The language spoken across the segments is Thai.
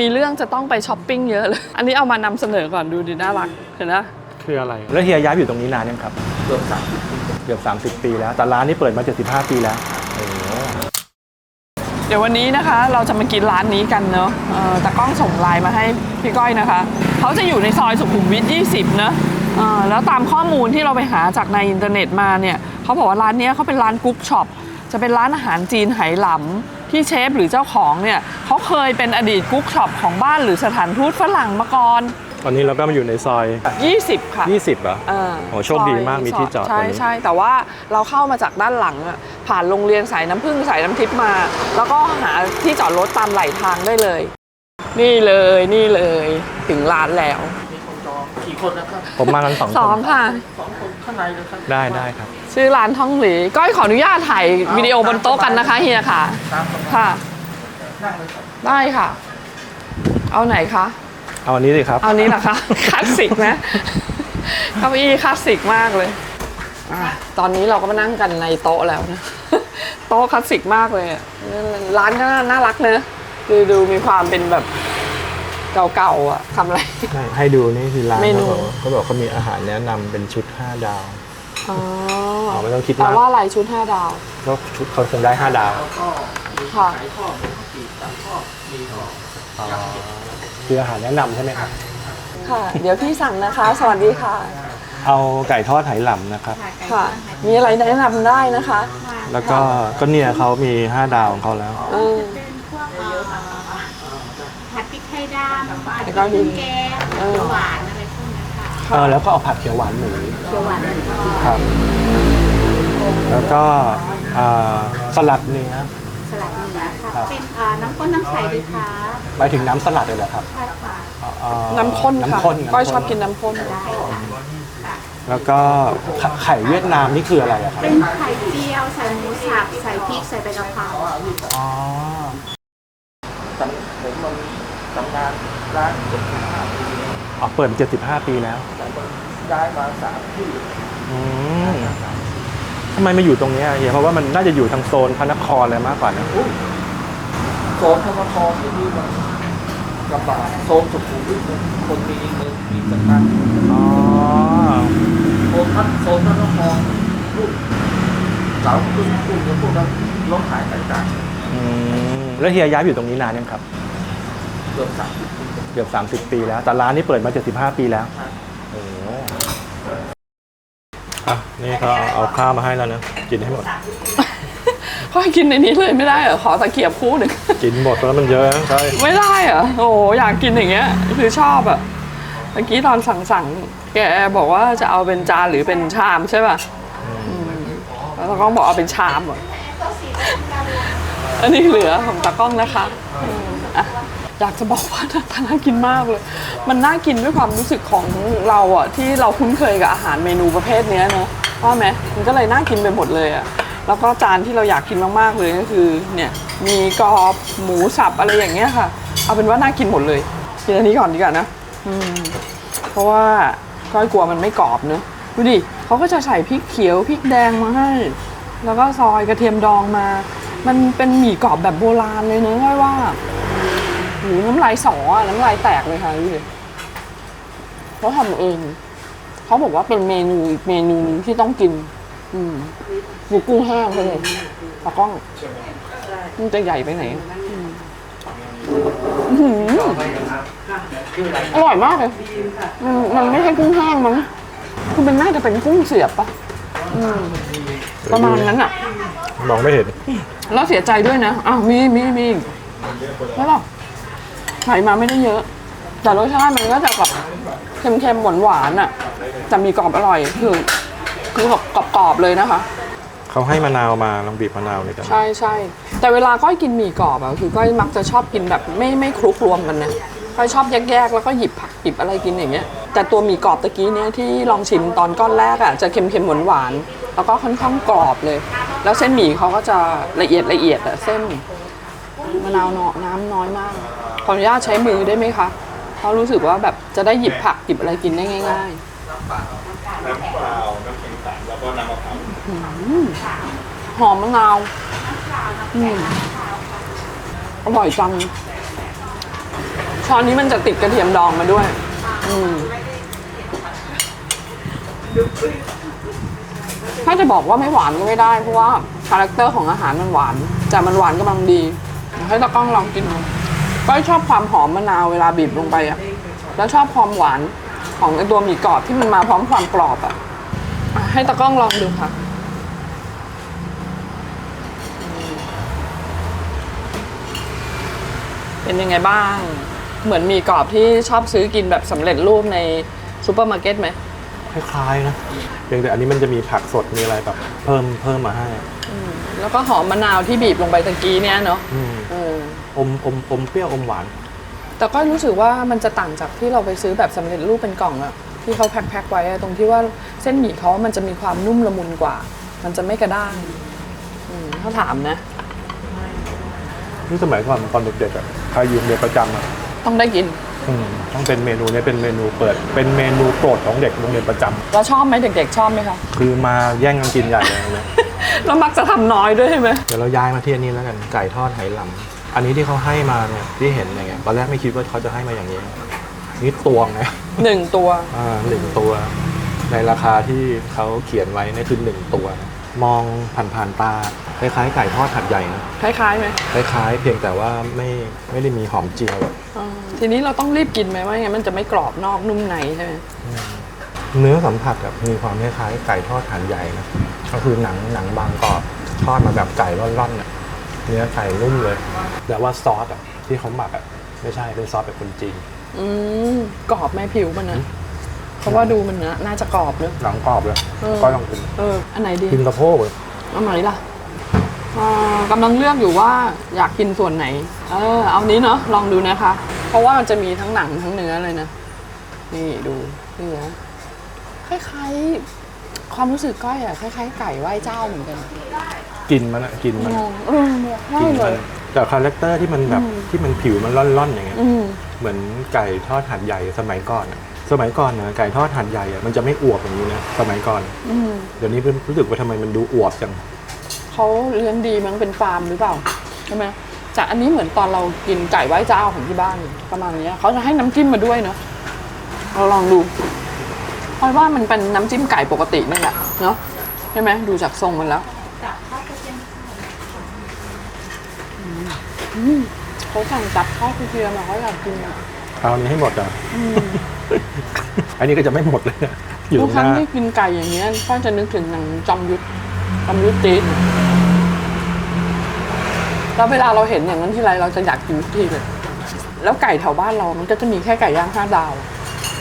มีเรื่องจะต้องไปช้อปปิ้งเยอะเลย อันนี้เอามานำเสนอก่อนดูดิน่ารัก เห็นไหมคืออะไร แล้วเฮียย้ายไปอยู่ตรงนี้นานยังครับ เกือบสามเกือบ 30 ปีแล้ว แต่ร้านนี้เปิดมา 75 ปีแล้วโอ้โหเดี๋ยววันนี้นะคะ เราจะมากินร้านนี้กันเนาะเออแต่กล้องส่งไลน์มาให้พี่ก้อยนะคะ เขาจะอยู่ในซอยสุขุมวิท 20 เนอะเออแล้วตามข้อมูลที่เราไปหาจากในอินเทอร์เน็ตมาเนี่ยเขาบอกว่าร้านเนี้ยเขาเป็นร้านกุ๊กช็อป จะเป็นร้านอาหารจีนไหหลำ ที่เชฟหรือเจ้าของเนี่ยเขาเคยเป็นอดีตกุ๊กช็อปของบ้านหรือสถานทูตฝรั่งมาก่อน ตอนนี้เราก็มาอยู่ในซอย 20 ค่ะ 20เหรอเออโอ้โชคดีมากมีที่จอดใช่ตรงนี้ ใช่แต่ว่าเราเข้ามาจากด้านหลังอะผ่านโรงเรียนสายน้ำพึ่งสายน้ำทิพย์มา แล้วก็หาที่จอดรถตามไหลทางได้เลย นี่เลยนี่เลยถึงร้านแล้วมีคนจองกี่คนนะครับผมมากันสองสคองนค่ะสองคน ข้างในเลยครับได้ได้ครับ ชื่อร้านท่องหลีก้อยขออนุญาตถ่ายวิดีโอบนโต๊ะกันนะคะเฮียค่ะ ตามสบายค่ะ นั่งเลยครับได้ค่ะ เอาไหนคะ เอาอันนี้สิครับ เอานี้แหละคะ คลาสสิกนะเก้าอี้คลาสสิกมากเลยอะตอนนี้เราก็มานั่งกันในโต๊ะแล้วนะ โต๊ะคลาสสิกมากเลยอะร้านก็น่ารักเนอะคือดูมีความเป็นแบบ เก่าๆอะทำอะไร ให้ดูนี่คือร้านเมนู เขาบอกเขาบอกเขามีอาหารแนะนำเป็นชุด 5 ดาวอ๋ออ๋อไม่ต้องคิดแปลมากว่าอะไรชุดห้าดาว ก็ชุดเขาคงได้ 5 ดาวแล้วก็มีค่ะไข่ทอดหมูปีกตับทอดมีทอดอ๋อคืออาหารแนะนำใช่ไหมครับค่ะ เดี๋ยวพี่สั่งนะคะ สวัสดีค่ะ เอาไก่ทอดไหหลำนะครับ ค่ะ มีอะไรแนะนำได้นะคะแล้วก็ก็เนี่ยเขามี 5 ดาวของเขาแล้ว เออ เป็นพวกเอ่อผัดพริก ไทยดำแล้วก็มีแกงเออ หวานอะไรพวกนี้ค่ะเออแล้วก็เอาผัดเขียวหวานหมูเขียวหวานแล้วก็ครับ แล้วก็อ่าสลัดเนื้อ สลัดเนื้อค่ะ ครับ เป็นเอ่อน้ำข้นน้ำใสดีคะหมายถึงน้ำสลัดเลยเหรอครับใช่ค่ะเอ่อน้ำข้นค่ะน้ำข้นก้อยชอบำข้กินน้ำข้น ได้ค่ะแล้วก็ไข่ไข่เวียดนามนี่คืออะไรอะครับเป็นไข่เจียวใส่หมูสับใส่พริกใส่ใบกะเพรา อ๋อตำผมมัน ทำงานร้านเจ็ดสิบห้าปีอ๋อเปิดมา75 ปีแล้วแต่ผมย้ายมาสามที่อืมทำไมมาอยู่ตรงเนี้ยเฮียเพราะว่ามันน่าจะอยู่ทางโซนพระนครอะไรมากกว่านะโซนธรรมทองที่นี่มันลำบากโซนสุขุมวิทมันคนมีเงินมีสตังค์อ๋อโซนพัดโซนธรรมทองรุ่นเสาขึ้นรุ่นกับพวกนั้นรถขายต่างอืมแล้วเฮียย้ายไปอยู่ตรงนี้นานยังครับๆเกือบสามสิบปีเกือบ 30 ปีแล้ว แต่ร้านนี้เปิดมา 75 ปีแล้วโอ้อะนี่ก็เอาข้าวมาให้แล้วนะ กินให้หมดก้อยกินในนี้เลยไม่ได้เหรอขอตะเกียบคู่หนึ่ง กินหมดแล้วมันเยอะนะใช่ ไม่ได้เหรอโอ้โหอยากกินอย่างเงี้ย คือชอบอะเมื่อกี้ตอนสั่งสั่งๆแกบอกว่าจะเอาเป็นจานหรือเป็นชามใช่ป่ะอืมแล้วตากล้องบอกเอาเป็นชามอะอันนี้เหลือของตากล้องนะคะอืมอะ อยากจะบอกว่าน่าน่ากินมากเลย มันน่ากินด้วยความรู้สึกของเราอะที่เราคุ้นเคยกับอาหารเมนูประเภทเนี้ยเนอะว่าไหมมันก็เลยน่ากินไปหมดเลยอะแล้วก็จานที่เราอยากกินมากๆเลยก็คือเนี่ยมีกรอบหมูสับอะไรอย่างเงี้ยค่ะ เอาเป็นว่าน่ากินหมดเลยกินอันนี้ก่อนดีกว่านะอืมเพราะว่าก้อยกลัวมันไม่กรอบเนอะดูดิเขาก็จะใส่พริกเขียวพริกแดงมาให้ แล้วก็ซอยกระเทียมดองมา มันเป็นหมี่กรอบแบบโบราณเลยเนอะก้อยว่า หูน้ำลายสออะน้ำลายแตกเลยค่ะดูดิเขาทำเอง เขาบอกว่าเป็นเมนูอีกเมนูหนึงที่ต้องกิน อืมดูกุ้งแห้งเขาเลยตากล้องมันจะใหญ่ไปไหนอืมอื้อหืออร่อยมากเลย มันมันไม่ใช่กุ้งแห้งมั้ง คือมันน่าจะเป็นกุ้งเสียบปะอืมประมาณนั้นอะ มองไม่เห็น แล้วเสียใจด้วยนะ อ้าว มี มี มีใช่ป่ะ ใส่มาไม่ได้เยอะ แต่รสชาติมันก็จะแบบเค็มๆหวานๆอะแต่มีกรอบอร่อยคือคือแบบกรอบๆเลยนะคะ เขาให้มะนาวมาลองบีบมะนาวเลยกันใช่ใช่แต่เวลาก้อยกินหมี่กรอบอะคือก้อยมักจะชอบกินแบบไม่ไม่คลุกรวมกันนะก้อยชอบแยกๆแล้วก็หยิบผักหยิบอะไรกินอย่างเงี้ย แต่ตัวหมี่กรอบตะกี้เนี้ยที่ลองชิมตอนก้อนแรกอะจะเค็มๆหวานๆแล้วก็ค่อนข้างกรอบเลย แล้วเส้นหมี่เขาก็จะละเอียดละเอียดอะเส้นมะนาวเนาะน้ำน้อยมากข ออนุญาตใช้มือได้ไหมคะ เพราะรู้สึกว่าแบบจะได้หยิบผักหยิบอะไรกินได้ง่ายๆหอมมะนาวอืมอร่อยจังช้อนนี้มันจะติดกระเทียมดองมาด้วย อืมถ้าจะบอกว่าไม่หวานก็ไม่ได้ เพราะว่าคาแรคเตอร์ของอาหารมันหวาน แต่มันหวานกำลังดีให้ตะกล้องลองกินดู ก็ชอบความหอมมะนาวเวลาบีบลงไปอะแล้วชอบความหวานของไอตัวหมี่กรอบที่มันมาพร้อมความกรอบอะอะให้ตะกล้องลองดูค่ะ เป็นยังไงบ้าง เหมือนหมีกรอบที่ชอบซื้อกินแบบสำเร็จรูปในซูเปอร์มาร์เก็ตไหม คล้ายๆนะเพียงแต่อันนี้มันจะมีผักสดมีอะไรแบบเพิ่มเพิ่มมาให้ แล้วก็หอมมะนาวที่บีบลงไปตะกี้เนี่ยเนาะอืม เอ ออมอมอมเปรี้ยวอมหวาน แต่ก็รู้สึกว่ามันจะต่างจากที่เราไปซื้อแบบสำเร็จรูปเป็นกล่องอะที่เขาแพ็คๆไว้อะตรงที่ว่าเส้นหมี่เขามันจะมีความนุ่มละมุนกว่า มันจะไม่กระด้างอืมถ้าถามนะ นี่สมัยก่อนตอนเด็กๆอะใครอยู่โรงเรียนประจำอะต้องได้กิน อืมต้องเป็นเมนูเนี้เป็นเมนูเปิด เป็นเมนูโปรดของเด็กโรงเรียนประจำเราชอบไหมเด็กๆ ชอบไหมคะ คือมาแย่งกันกินใหญ่เลยเนี่ยแล้วมักจะทำน้อยด้วยใช่ไหม เดี๋ยวเราย้ายมาที่อันนี้แล้วกันไก่ทอดไหหลำ อันนี้ที่เขาให้มาเนี่ยที่เห็นอย่างเงี้ยตอนแรกไม่คิดว่าเขาจะให้มาอย่างนี้ นี่ตวงนะหนึ่งตัวอ่าหนึ่งตัว ในราคาที่เขาเขียนไว้เนี่ยคือหนึ่งตัวนะมองผ่านๆตาคล้ายๆไก่ทอดหัดใหญ่นะคล้ายๆไหมคล้ายๆ เพียงแต่ว่าไม่ไม่ได้มีหอมเจียวแบบอ่าทีนี้เราต้องรีบกินไหมว่างั้นมันจะไม่กรอบนอกนุ่มในใช่ไหมเนื้อสัมผัสแบบมีความคล้ายๆไก่ทอดหันใหญ่นะก็คือหนังหนังบางกรอบทอดมาแบบไก่ร่อนๆเนี่ย เนื้อไก่นุ่มเลย แต่ว่าซอสอะที่เขาหมักอะไม่ใช่เป็นซอสแบบคนจีน อืมกรอบไหมผิวมันนะเพราะว่าดูมันนะน่าจะกรอบเนอะหนังกรอบเลยเออก็ลองกินเอออันไหนดีกินสะโพกเลยเอาไหนล่ะอ่ากำลังเลือกอยู่ว่าอยากกินส่วนไหน เออ เอานี้เนาะลองดูนะคะ เพราะว่ามันจะมีทั้งหนังทั้งเนื้อเลยนะ นี่ดูเนื้อคล้ายๆ ความรู้สึกก้อยอะคล้ายๆ ไก่ไหว้เจ้าเหมือนกัน กินมันอะกินมันงงเออใช่กินเลมันย แต่คาแรคเตอร์ที่มันแบบที่มันผิวมันร่อนๆอย่างเงี้ย อืม เหมือนไก่ทอดหัดใหญ่สมัยก่อนอะสมัยก่อนนะไก่ทอดหัดใหญ่อะมันจะไม่อวบอย่างนี้นะสมัยก่อน อืมเดี๋ยวนี้รู้สึกว่าทำไมมันดูอวบจัง เขาเลี้ยงดีมั้งเป็นฟาร์มหรือเปล่าใช่ไหมจากอันนี้เหมือนตอนเรากินไก่ไหว้เจ้าของที่บ้านประมาณเนี้ยเขาจะให้น้ำจิ้มมาด้วยเนาะเราลองดูเพราะว่ามันเป็นน้ำจิ้มไก่ปกตินี่แหละเนาะใช่ไหมดูจากทรงมันแล้ว อืมเขาสั่งจับทอดกระเทียมมาเขาอยากกินอะเอาอันนี้ให้หมดอะอันนี้ก็จะไม่หมดเลยนะอยู่ตทุรกงคหรั้งน้าที่กินไก่อย่างเงี้ยก็จะนึกถึงหนังจอมยุทธจอมยุทธจีนแล้วเวลาเราเห็นอย่างนั้นทีไรเราจะอยากกินทุกทีเลย แล้วไก่แถวบ้านเรามันก็จะมีแค่ไก่ย่างห้าดาว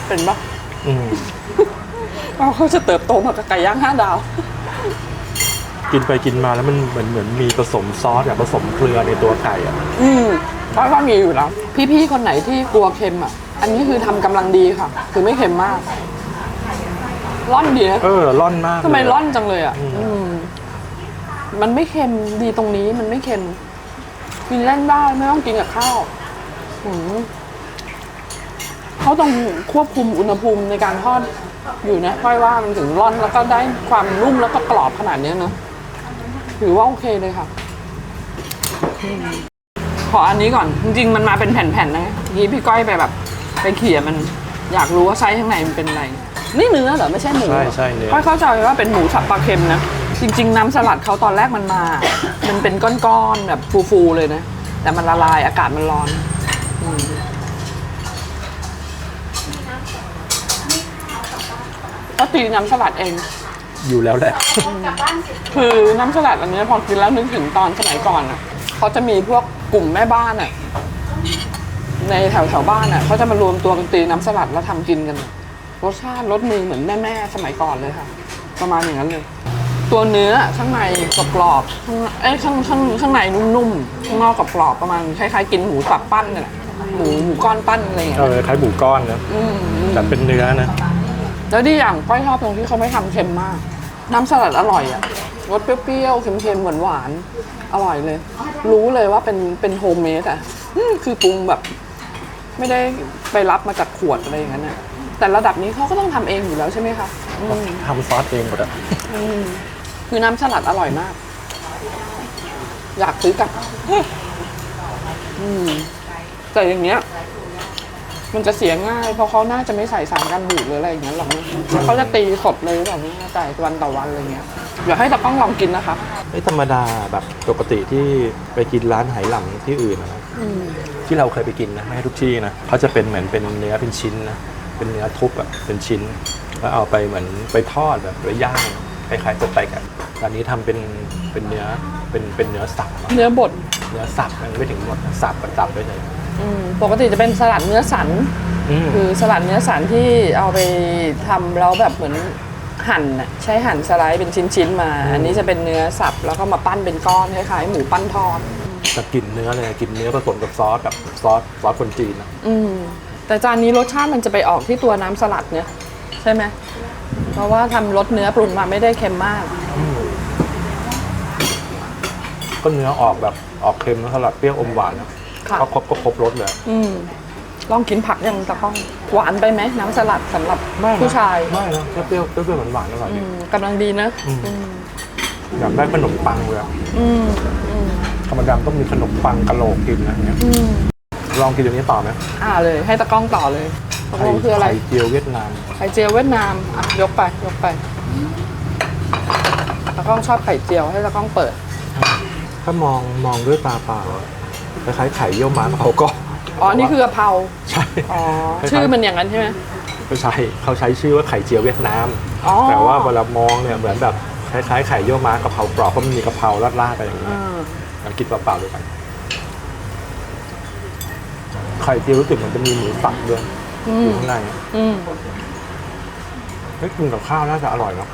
เป็นปะอืม เราเขาจะเติบโตมากับไก่ย่างห้าดาว กินไปกินมาแล้วมันเหมือนเหมือนมีผสมซอสอะผสมเกลือในตัวไก่อะอืมเพราะว่ามีอยู่แล้ว พี่ๆคนไหนที่กลัวเค็มอะ อันนี้คือทำกำลังดีค่ะ คือไม่เค็มมาก ร่อนดีนะเออร่อนมากทำไมเลยร่อนจังเลยอะอืมมันไม่เค็มดีตรงนี้มันไม่เค็มกินเล่นได้ไม่ต้องกินกับข้าวอืมเขาต้องควบคุมอุณหภูมิในการทอดอยู่นะค่อยว่ามันถึงร่อนแล้วก็ได้ความนุ่มแล้วก็กรอบขนาดเนี้ยเนอะ ถือว่าโอเคเลยค่ะอืมขออันนี้ก่อน จริงๆ มันมาเป็นแผ่นๆนะเมื่อกี้พี่ก้อยไปแบบ ไปเขี่ยมัน อยากรู้ว่าไส้ข้างในมันเป็นอะไร นี่เนื้อเหรอไม่ใช่หมูเหรใช่อใช่เนื้อ ก้อยเข้าใจว่าเป็นหมูสับปลาเค็มนะ จริง ๆ น้ำสลัดเขาตอนแรกมันมา มันเป็นก้อนๆแบบฟูๆเลยนะ แต่มันละลายอากาศมันร้อนอืมก็ตีน้ำสลัดเอง อยู่แล้วแหละ คือน้ำสลัดอันเนี้ยพอกินแล้วนึกถึงตอนสมัยก่อนอะเขาจะมีพวกกลุ่มแม่บ้านอะในแถวแถวๆบ้านอะเขาจะมารวมตัวกันตีน้ำสลัดแล้วทำกินกันรสชาติรสมือเหมือนแม่ๆสมัยก่อนเลยค่ะ ประมาณอย่างนั้นเลย ตัวเนื้อข้างในกรอบๆข้างเอ้ยข้างข้างข้างในนุ่มๆข้างนอกกรอบๆประมาณคล้ายๆกินหมูสับปั้นนี่นแหละหมูหมูก้อนปั้นอะไรอย่างเงี้เอยอคล้ายหมูก้อนนะอืมอืมแต่เป็นเนื้อนะ แล้วที่อย่างก้อยชอบตรงที่เขาไม่ทำเค็มมาก น้ำสลัดอร่อยอะรสเปรี้ยวๆ เค็มๆ หวานๆอร่อยเลย รู้เลยว่าเป็นเป็นโฮมเมดอะอืมคือปรุงแบบ ไม่ได้ไปรับมาจากขวดอะไรอย่างนั้นอะแต่ระดับนี้เขาก็ต้องทำเองอยู่แล้วใช่ไหมคะอืมทำซอสเองหมดอะอืมคือน้ำสลัดอร่อยมาก อยากซื้อกลับอืมแต่อย่างเงี้ย มันจะเสียง่ายเพราะเขาน่าจะไม่ใส่สารกันบูดหรืออะไรอย่างเงี้ยหรอกนะเขาจะตีสดเลยแบบนี้แต่วันต่อวันอะไรเงี้ยเดี๋ยวให้ตะกล้องลองกินนะคะ ไม่ธรรมดาแบบปกติที่ไปกินร้านไหหลำที่อื่นนะครับที่เราเคยไปกินนะไม่ให้ทุกที่นะเขาจะเป็นเหมือนเป็นเนื้อเป็นชิ้นนะเป็นเนื้อทุบอะเป็นชิ้นแล้วเอาไปเหมือนไปทอดแบบไปย่างคล้ายๆสเต็กอะร้านนี้ทำเป็นเป็นเนื้อเป็นเป็นเนื้อสับอะเนื้อบดเนื้อสับมันไม่ถึงหมดนะสับกับสับด้วยเลย อืมปกติจะเป็นสลัดเนื้อสัน อืมคือสลัดเนื้อสันที่เอาไปทำแล้วแบบเหมือนหั่นน่ะใช้หั่นสไลด์เป็นชิ้นๆมา อันนี้จะเป็นเนื้อสับแล้วก็มาปั้นเป็นก้อนคล้ายๆหมูปั้นทอดแต่กลินเนื้อเลยกลินเนื้อผสมกับซอสแบบซอสซอสคนจีนนะอืมแต่จานนี้รสชาติมันจะไปออกที่ตัวน้ำสลัดเนี่ยใช่ไหมเพราะว่าทำรสเนื้อปรุงมาไม่ได้เค็มมาก ก็เนื้อออกแบบออกเค็มแล้วสลัดเปรี้ยวอมหวานนะ ค่ะ ก็ครบก็ครบรสเลย อืมลองกินผักยังตะก้อง หวานไปไหมน้ำสลัดสำหรับไม่นะผู้ชายไม่นะแค่เปรี้ยวเปรี้ยวหวานๆอร่อยอืดีมกำลังดีนะอืมอืมอยากได้ขนมปังเลยอะอืมอืมธรรมดาต้องมีขนมปังกะโหลกกินนะอย่างเงี้ยอืมลองกินตัวนี้ต่อไหมอ่าเลย ให้ตะกล้องต่อเลยตกลงคืออะไร ไข่เจียวเวียดนามไข่เจียวเวียดนาม อะ ยกไป ยกไปตะกล้องชอบไข่เจียวให้ตะกล้องเปิด ถ้ามองมองด้วยตาเปล่า คล้ายๆไข่เยี่ยวม้ากะเพราก็อ๋อ นี่คือกะเพรา ใช่อ๋อคล้ายๆชื่อมันอย่างนั้นใช่ไหมไม่ใช่เขาใช้ชื่อว่าไข่เจียวเวียดนาม อ๋อแต่ว่าเวลามองเนี่ยเหมือนแบบคล้ายๆไข่เยี่ยวม้ากะเพรากรอบเพราะมันมีกะเพราราดๆไปอย่างนี้อ่าลองกินเปล่าๆดูกันไข่เจียวรู้สึกมันจะมีหมูสับด้วยอือมยู่ข้างในอืมเฮ้ยกินกับข้าวน่าจะอร่อยเนาะ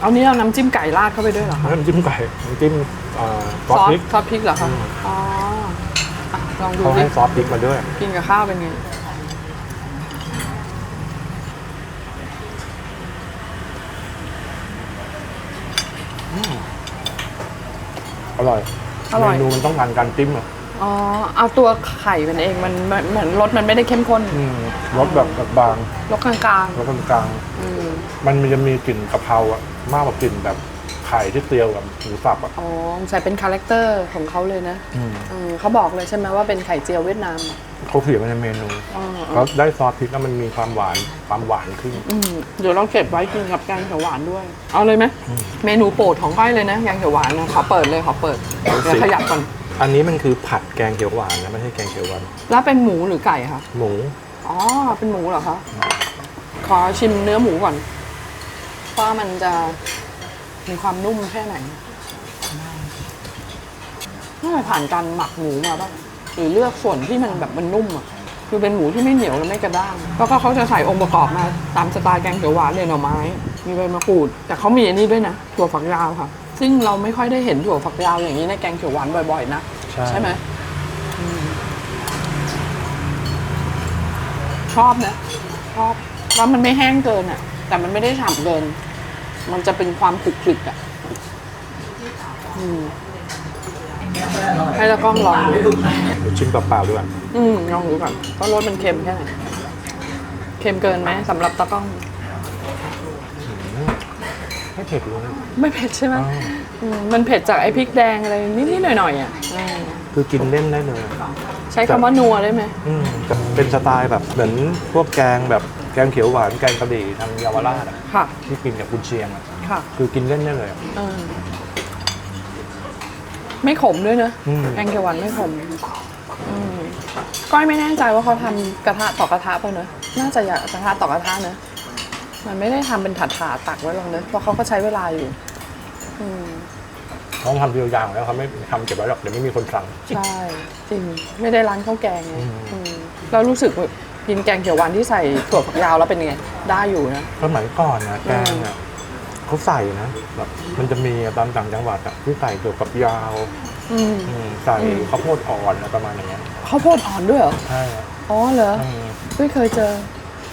เอานี้เอาน้ำจิ้มไก่ราดเข้าไปด้วยเหรอคะน้ำจิ้มไก่น้ำจิ้มเอ่อซอสพริกซอสพริกเหรอคะอืมอ๋ออะ ลองดูเขาดิให้ซอสพริกมาด้วย กินกับข้าวเป็นไง อร่อยอร่อย เมนูมันต้องการการจิ้มอะอ๋อ เอาตัวไข่มันเองมันมันเหมือนรสมันไม่ได้เข้มข้นอืมรสแบบแบบบางรสกลางรสกลางๆอืมๆมันจะมีกลิ่นกะเพราอะมากกว่ากลิ่นแบบ ไข่ที่เตียวกับหมูสับอะอ๋อใส่เป็นคาแรคเตอร์ของเขาเลยนะอืมอืมเขาบอกเลยใช่ไหมว่าเป็นไข่เจียวเวียดนามเขาเขียนมาในเมนูอ๋อเขาได้ซอสพริกแล้วมันมีความหวานความหวานขึ้น อืมเดี๋ยวเราเก็บไว้กินกับแกงเขียวหวานด้วย เอาเลยไหมเมนูโปรดของก้อยเลยนะแกงเขียวหวานนะขอเปิดเลยขอเปิดเอาสิเดี๋ยวขยับก่อนอันนี้มันคือผัดแกงเขียวหวานนะไม่ใช่แกงเขียวหวานแล้วเป็นหมูหรือไก่คะหมู อ๋อเป็นหมูเหรอคะขอชิมเนื้อหมูก่อนว่ามันจะ มีความนุ่มแค่ไหนน่าจะผ่านการหมักหมูมาป่ะหรือเลือกส่วนที่มันแบบมันนุ่มอะคือเป็นหมูที่ไม่เหนียวและไม่กระด้าง แล้วก็เขาจะใส่องค์ประกอบมาตามสไตล์แกงเขียวหวานเลยหน่อไม้ มีใบมะกรูด แต่เขามีอันนี้ด้วยนะถั่วฝักยาวค่ะ ซึ่งเราไม่ค่อยได้เห็นถั่วฝักยาวอย่างนี้ในแกงเขียวหวานบ่อย ๆ นะใช่ไหมอืมชอบนะชอบแล้วมันไม่แห้งเกินอะ แต่มันไม่ได้ฉ่ำเกิน มันจะเป็นความคลุกคลิกอะอืมให้ตะกล้องลองดูเดี๋ยวชิมเปล่าๆด้วยอืมลองดูก่อนว่ารสมันเค็มแค่ไหนเค็มเกินไหมสำหรับตะกล้อง ไม่เผ็ดเลยไม่เผ็ดใช่ไหมอ้าว อืมมันเผ็ดจากไอ้พริกแดงอะไรนิดๆหน่อยๆอะอืมคือกินเล่นได้เลย ใช้คำว่านัวได้ไหมอืมแต่เป็นสไตล์แบบเหมือนพวกแกงแบบแก งเขียวหวานแกงกะหรี่ทางเยาวราชอะค่ะ ที่กินกับกุนเชียงอะค่ะคือกินเล่นได้เลยอะ เออไม่ขมด้วยนะอืม แกงเขียวหวานไม่ขมอืมก้อยไม่แน่ใจว่าเขาทำกระทะต่อกระทะป่ะเนอะน่าจะอยากกระทะต่อกระทะเนอะมันไม่ได้ทำเป็นถาดถาๆตักไว้ลงเนอะเพราะเขาก็ใช้เวลาอยู่ อืมเขาทำเรียวยางแล้วเขาไม่ทำเก็บไว้หรอกเดี๋ยวไม่มีคนสั่ง ใช่จริงไม่ได้ร้านข้าวแกงไงอืม อืมแล้วรู้สึกว่า กินแกงเขียวหวานที่ใส่ถั่วฝักยาวแล้วเป็นไง ได้อยู่นะ สมัยก่อนนะแกงอะเขาใส่นะแบบมันจะมีตามต่างจังหวัดอะที่ใส่เกี่ยวกับยาวอืมอืมใส่ข้าวโพดอ่อนอะไรประมาณอย่างเงี้ยข้าวโพดอ่อนด้วยเหรอ ใช่อะอ๋อเหรออืมไม่เคยเจอ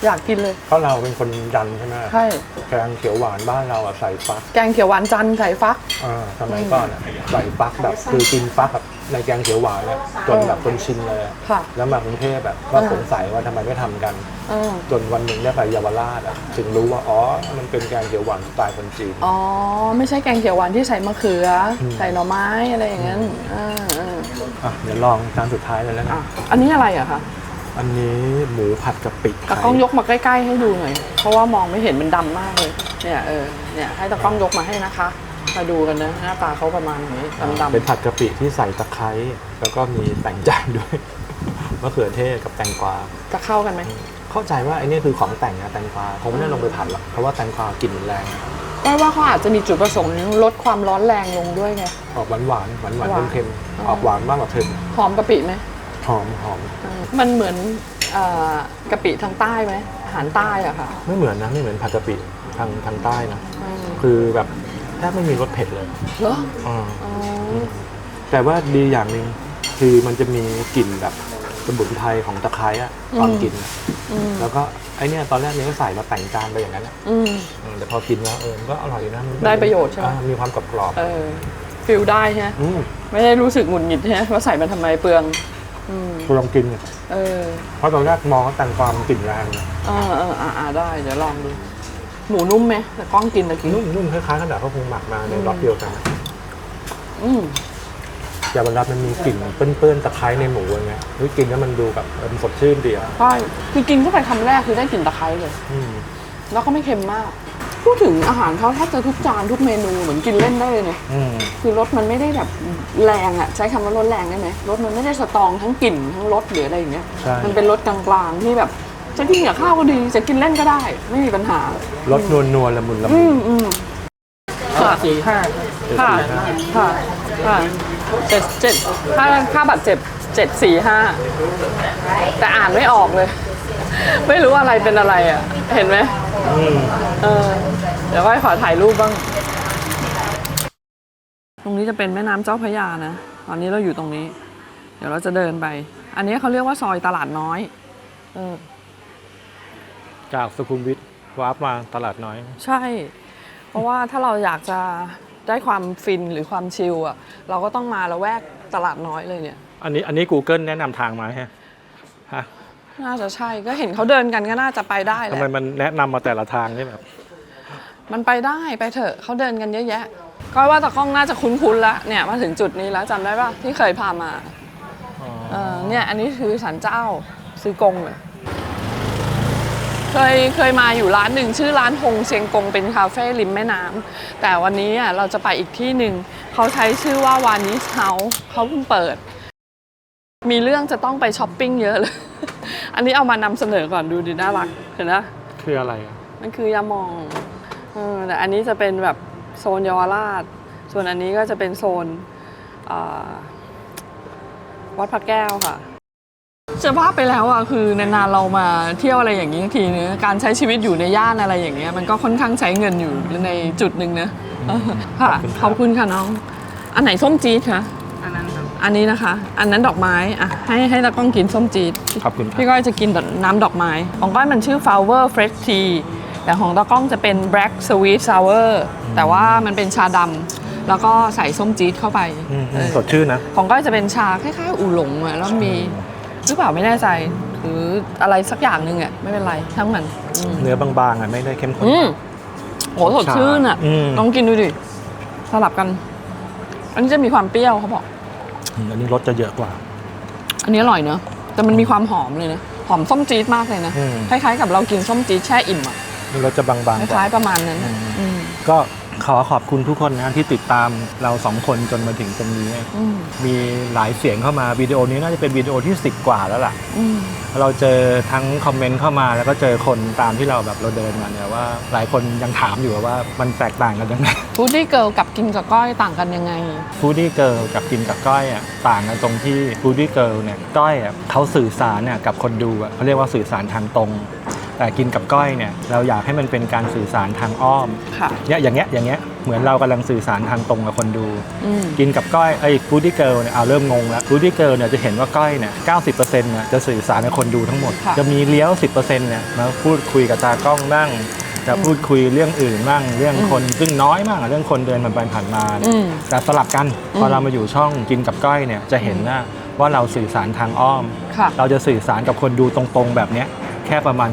อยากกินเลย เพราะเราเป็นคนยันใช่ไหมใช่ แกงเขียวหวานบ้านเราอะใส่ฟักแกงเขียวหวานจันทร์ใส่ฟัก อ่าสมัยก่อนอะใส่ฟักแบบคือกินฟักแบบ ในแกงเขียวหวานเนี่ยจนแบบจนชินเลยอะค่ะแล้วมากรุงเทพแบบก็สงสัยว่าทำไมไม่ทำกัน เออจนวันหนึ่งได้ไปเยาวราชอะถึงรู้ว่าอ๋อมันเป็นแกงเขียวหวานสไตล์คนจีน อ๋อ ไม่ใช่แกงเขียวหวานที่ใส่มะเขืออม ใส่หน่อไม้อะไรอย่างนั้นอ่าอ่าอะเดี๋ยวลองจานสุดท้ายเลยแล้วกัอะนอันนี้อะไรอะคะอันนี้หมูผัดกะปิตะกล้องยกมาใกล้ ๆ ให้ดูหน่อย เพราะว่ามองไม่เห็นมันดำมากเลย เนี่ยเออเนี่ยให้ตะกล้องยกมาให้นะคะ มาดูกันนะหน้าตาเขาประมาณนี้ดำเป็นผัดกะปิที่ใส่ตะไคร้แล้วก็มีแต่งจานด้วยมะเขือเทศกับแตงกวาๆจะเข้ากันไหมเข้าใจว่าไอ้นี่คือของแต่งนะแตงกวาคงไม่ได้ลงไปผัดหรอกเพราะว่าแตงกวากลิ่นมันแรงก็ว่าเขาอาจจะมีจุดประสงค์ลดความร้อนแรงลงด้วยไงออกหวานหวานหวานหวานหวานเค็มอ๋อๆออกหวานมากกว่าเค็มหอมกะปิไหมหอมหอมเออมันเหมือนเอ่อกะปิทางใต้ไหมอาหารใต้อะค่ะ ไม่เหมือนนะไม่เหมือนผัดกะปิทางทางใต้นะอืมคือแบบ แทบไม่มีรสเผ็ดเลยเหรออ่าอ๋อแต่ว่าดีอย่างหนึ่งคือมันจะมีกลิ่นแบบสมุนไพรของตะไคร้อะตอนกินอะอืมแล้วก็ไอเนี่ยตอนแรกเนี่ยก็ใส่มาแต่งจานไปอย่างนั้นอะอืม อืมแต่พอกินแล้วเออมันก็อร่อยดีนะมันได้ประโยชน์ใช่ไหม อ่ามีความกรอบกรอบเออฟิลได้ใช่ไหมอืมไม่ได้รู้สึกหงุดหงิดใช่ไหมว่าใส่มันทำไมเปลือง อืม คุณลองกินเนี่ยเออเพราะตอนแรกมองว่าแต่งความกลิ่นแรงนะเออเอออ่าอ่าได้ เดี๋ยวลองดู หมูนุ่มไหมแต่กล้องกินตะกี้ นุ่มนุ่มคล้ายๆกันแต่เขาคงหมักมาในรสเดียวกันนะอืมแต่เวลามันมีกลิ่นเปื้อนๆตะไคร้ในหมูอย่างเงี้ยเฮ้ยกินแล้วมันดูแบบเออมันสดชื่นดีอะใช่คือกินเข้าไปคำแรกคือได้กลิ่นตะไคร้เลย อืมแล้วก็ไม่เค็มมาก พูดถึงอาหารเขาแทบจะทุกจานทุกเมนูเหมือนกินเล่นได้เลยเนอะอืมคือรสมันไม่ได้แบบแรงอะใช้คำว่ารสแรงได้ไหมรสมันไม่ได้สตรองทั้งกลิ่นทั้งรสหรืออะไรอย่างเงี้ย ใช่ มันเป็นรสกลางๆที่แบบ จะกินกับข้าวก็ดี จะกินเล่นก็ได้ ไม่มีปัญหารสนวลนวลๆละมุนละอืมุนมอืมค่ะสี่ห้าค่ะค่ะค่ะเจ็ดเจ็ดค่าค่าบัตรเจ็บเจ็ดสี่ห้าแต่อ่านไม่ออกเลย ไม่รู้อะไรเป็นอะไรอะ เห็นไหมอืมเออ เดี๋ยวก็ขอถ่ายรูปบ้าง ตรงนี้จะเป็นแม่น้ำเจ้าพระยานะ ตอนนี้เราอยู่ตรงนี้ เดี๋ยวเราจะเดินไป อันนี้เขาเรียกว่าซอยตลาดน้อย เออ จากสุขุมวิทวาร์ปมาตลาดน้อย ใช่ เพราะว่าถ้าเราอยากจะได้ความฟินหรือความชิลอะ เราก็ต้องมาละแวกตลาดน้อยเลยเนี่ย อันนี้อันนี้ Google แนะนำทางมาฮะฮะน่าจะใช่ก็เห็นเขาเดินกันก็น่าจะไปได้แหทำละไมมันแนะนำมาแต่ละทางนี่แบบ มันไปได้ไปเถอะเขาเดินกันเยอะแยะ ก็ว่าตะกล้องน่าจะคุ้นๆแล้วเนี่ยมาถึงจุดนี้แล้วจำได้ป่ะที่เคยพามาเออเนี่ยอันนี้คือสันเจ้าซื้อกงเลย เคยเคยมาอยู่ร้านหนึ่งชื่อร้านฮงเซียงกงเป็นคาเฟ่ริมแม่น้ำแต่วันนี้อะเราจะไปอีกที่หนึ่งเขาใช้ชื่อว่าวานิสเฮาเขาเพิ่งเปิด มีเรื่องจะต้องไปช้อปปิ้งเยอะเลย อันนี้เอามานำเสนอก่อนดูดิน่ารักเห็นไหมคืออะไรอะมันคือยามองเออแต่อันนี้จะเป็นแบบโซนเยาวราช ส่วนอันนี้ก็จะเป็นโซนอ่าวัดพระแก้วค่ะ จะว่าไปแล้วอะคือนานๆเรามาเที่ยวอะไรอย่างนี้ทีนึงการใช้ชีวิตอยู่ในย่านอะไรอย่างเงี้ยมันก็ค่อนข้างใช้เงินอยู่ในจุดหนึ่งนะเออค่ะขอบคุณค่ะน้อง อันไหนส้มจี๊ดคะอันนั้นครับอันนี้นะคะ อันนั้นดอกไม้อะให้ให้ตากล้องกินส้มจี๊ดขอบคุณครับพี่ก้อยจะกินแต่น้ำดอกไม้ ของก้อยมันชื่อ flower fresh tea แต่ของตากล้องจะเป็น black sweet sour แต่ว่ามันเป็นชาดำแล้วก็ใส่ส้มจี๊ดเข้าไปอืมเออสดชื่นนะ ของก้อยจะเป็นชาคล้ายๆอูหลงอะแล้วมี หรือเปล่าไม่แน่ใจหรืออะไรสักอย่างหนึ่งอะไม่เป็นไรทั้งมันอืมเนื้อบางๆอะไม่ได้เข้มข้น อืมโหสดชื่นอะอืม ลองกินดูดิสลับกัน อันนี้จะมีความเปรี้ยวเขาบอก อืมอันนี้รสจะเยอะกว่า อันนี้อร่อยเนอะแต่มันมีความหอมเลยนะหอมส้มจี๊ดมากเลยนะอืม คล้ายๆกับเรากินส้มจี๊ดแช่อิ่มอะนี่รสจะบางคๆกว่า ล้ายๆประมาณนั้นนะอืม ก็ ขอขอบคุณทุกคนนะที่ติดตามเราสองคนจนมาถึงตรงนี้ อืมมีหลายเสียงเข้ามาวิดีโอนี้น่าจะเป็นวิดีโอที่ 10 กว่าแล้วล่ะ อืม เราเจอทั้งคอมเมนต์เข้ามาแล้วก็เจอคนตามที่เราแบบเราเดินมาเนี่ยว่าหลายคนยังถามอยู่ว่ามันแตกต่างกันยังไง ฟูดดี้เกิลกับกินกับก้อยต่างกันยังไง ฟูดี้เกิลกับกินกับก้อยอะต่างกันตรงที่ฟูดี้เกิลเนี่ยก้อยอะเขาสื่อสารเนี่ยกับคนดูอะเขาเรียกว่าสื่อสารทางตรง แต่กินกับก้อยเนี่ยเราอยากให้มันเป็นการสื่อสารทางอ้อมค่ะ เนี่ยอย่างเงี้ยอย่างเงี้ยเหมือนเรากำลังสื่อสารทางตรงกับคนดู อืม กินกับก้อยไอ้ฟูดี้เกิลเนี่ยเอาเริ่มงงแล้วฟูดี้เกิลเนี่ยจะเห็นว่าก้อยเนี่ยเก้าสิบเปอร์เซ็นต์เนี่ยจะสื่อสารกับคนดูทั้งหมด ค่ะ จะมีเลี้ยวสิบเปอร์เซ็นต์เนี่ยมาพูดคุยกับตากล้องบ้างจะพูดคุยเรื่องอื่นบ้างเรื่องคนซึ่งน้อยมากอะเรื่องคนเดินผ่านไปผ่านมาเนี่ย อืม แต่สลับกันพออืมเรามาอยู่ช่องกินกับก้อยเนี่ยจะเห็นนะว่าเราสื่อสารทางอ้อม ค่ะ เราจะสื่อสารกับคนดูตรงๆแบบเนี้ย แค่ประมาณ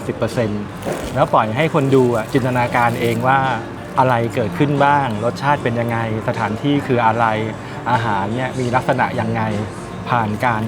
10%แล้วปล่อยให้คนดูอะจินตนาการเองว่าอะไรเกิดขึ้นบ้าง รสชาติเป็นยังไง สถานที่คืออะไรอาหารเนี่ยมีลักษณะยังไงผ่านการ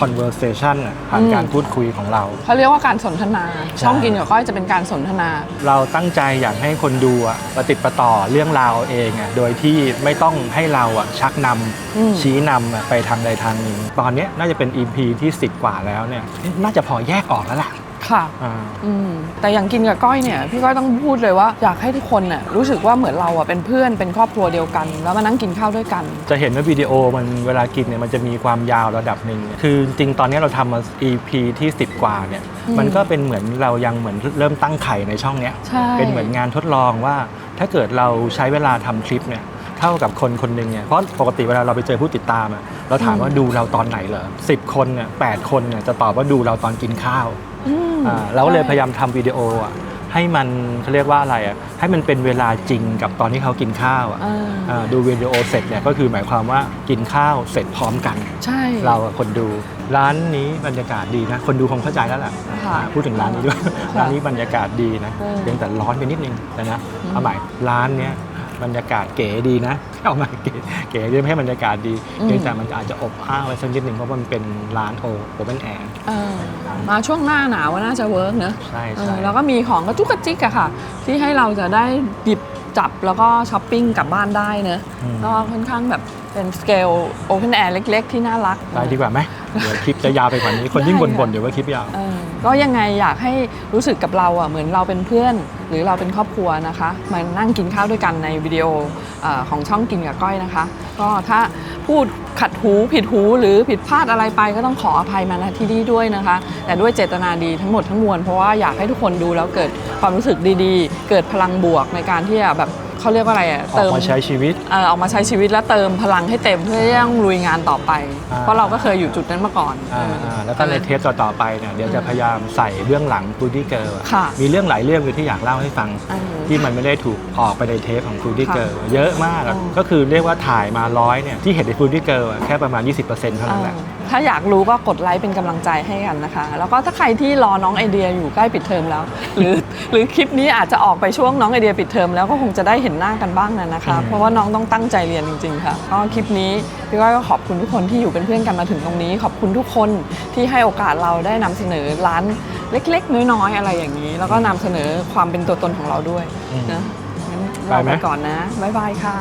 conversation อะผ่านการพูดคุยของเราเขาเรียกว่าการสนทนาช่องกินกับก้อยจะเป็นการสนทนา เราตั้งใจอยากให้คนดูอะประติดประต่อเรื่องราวเองอะโดยที่ไม่ต้องให้เราอะชักนำอืมชี้นำอะไปทางใดทางหนึ่งตอนเนี้ยน่าจะเป็น EP ที่ 10 กว่าแล้วเนี่ยน่าจะพอแยกออกแล้วล่ะ ค่ะอ่า อืมแต่อย่างกินกับก้อยเนี่ยพี่ก้อยต้องพูดเลยว่าอยากให้ทุกคนน่ะรู้สึกว่าเหมือนเราอะเป็นเพื่อนเป็นครอบครัวเดียวกัน แล้วมานั่งกินข้าวด้วยกัน จะเห็นว่าวิดีโอมันเวลากินเนี่ยมันจะมีความยาวระดับหนึ่งเนี่ยคือจริงๆตอนนี้เราทำมา EP ที่ 10 กว่าเนี่ย อืมมันก็เป็นเหมือนเรายังเหมือนเริ่มตั้งไข่ในช่องเนี้ย ใช่ เป็นเหมือนงานทดลองว่า ถ้าเกิดเราใช้เวลาทำคลิปเนี่ยเท่ากับคนคนหนึ่งเนี่ย เพราะปกติเวลาเราไปเจอผู้ติดตามอะเราถามว่าดูเราตอนไหนเหรอสิบคนเนี่ยแปดคนเนี่ยจะตอบว่าดูเราตอนกินข้าวอืมอ่า เราก็เลยใช่พยายามทำวิดีโออะให้มันเขาเรียกว่าอะไรอะให้มันเป็นเวลาจริงกับตอนที่เขากินข้าวอะอ่าอ่าดูวิดีโอเสร็จเนี่ยก็คือหมายความว่ากินข้าวเสร็จพร้อมกัน ใช่เราอะคนดูร้านนี้บรรยากาศดีนะ คนดูคงเข้าใจแล้วแหละค่ะอ่าพูดถึงร้านนี้ด้วยค่ะร้านนี้บรรยากาศดีนะเออเพียงแต่ร้อนไปนิดนึงแต่นะอืมเอาใหม่ร้านเนี้ย บรรยากาศเก๋ดีนะเอาใหม่เก๋เก๋ไม่ให้บรรยากาศดีเพียงแต่มันอาจจะอบอ้าวไปสักนิดนึงเพราะมันเป็นร้านโอโอเปนแอร์เออมาช่วงหน้าหนาวน่าจะเวิร์กเนอะใช่เอใช่อแล้วก็มีของกระจุกกระจิกอะค่ะ ที่ให้เราจะได้หยิบจับแล้วก็ช้อปปิ้งกลับบ้านได้เนอะอืมก็ค่อนข้างแบบเป็นสเกลโอเพนแอร์เล็ก ๆ ที่น่ารักไปดีกว่าไหมเดี๋ยวคลิปจะยาวไปกว่านี้คนยิ่งได้ค่ะบ่นๆเดี๋ยวว่าคลิปยาวเออก็ยังไงอยากให้รู้สึกกับเราอะเหมือนเราเป็นเพื่อน หรือเราเป็นครอบครัวนะคะมานั่งกินข้าวด้วยกันในวิดีโอออของช่องกินกับก้อยนะคะ ก็ถ้าพูดขัดหูผิดหูหรือผิดพลาดอะไรไปก็ต้องขออภัยมาณที่นี้ด้วยนะคะ แต่ด้วยเจตนาดีทั้งหมดทั้งมวลเพราะว่าอยากให้ทุกคนดูแล้วเกิดความรู้สึกดีๆ เกิดพลังบวกในการที่จะแบบ เขาเรียกว่าอะไรอะออกมาใช้ชีวิตเอ่อออกมาใช้ชีวิตและเติมพลังให้เต็มเพื่อที่จะลุยงานต่อไปอ่าเพราะเราก็เคยอยู่จุดนั้นมาก่อนอ่าอ่าแล้วก็ในเทปต่อๆไปเนี่ยเดี๋ยวจะพยายามใส่เรื่องหลัง Foodie Girl อะค่ะมีเรื่องหลายเรื่องเลยที่อยากเล่าให้ฟังอืมที่มันไม่ได้ถูกออกไปในเทปของ Foodie ค่ะ Girl เยอะมากอะอืมก็คือเรียกว่าถ่ายมาร้อยเนี่ยที่เห็นใน Foodie Girl อะแค่ประมาณ 20%เท่านั้นแหละ ถ้าอยากรู้ก็กดไลค์เป็นกำลังใจให้กันนะคะ แล้วก็ถ้าใครที่รอน้องไอเดียอยู่ใกล้ปิดเทอมแล้ว หรือหรือคลิปนี้อาจจะออกไปช่วงน้องไอเดียปิดเทอมแล้วก็คงจะได้เห็นหน้ากันบ้างนะนะคะอืมเพราะว่าน้องต้องตั้งใจเรียนจริง ๆ ค่ะก็คลิปนี้พี่ก้อยก็ขอบคุณทุกคนที่อยู่เป็นเพื่อนกันมาถึงตรงนี้ ขอบคุณทุกคนที่ให้โอกาสเราได้นำเสนอร้านเล็ก ๆ น้อยๆอะไรอย่างนี้ แล้วก็นำเสนอความเป็นตัวตนของเราด้วยนะงั้นเราไปไหมไปก่อนนะบ๊ายบายค่ะ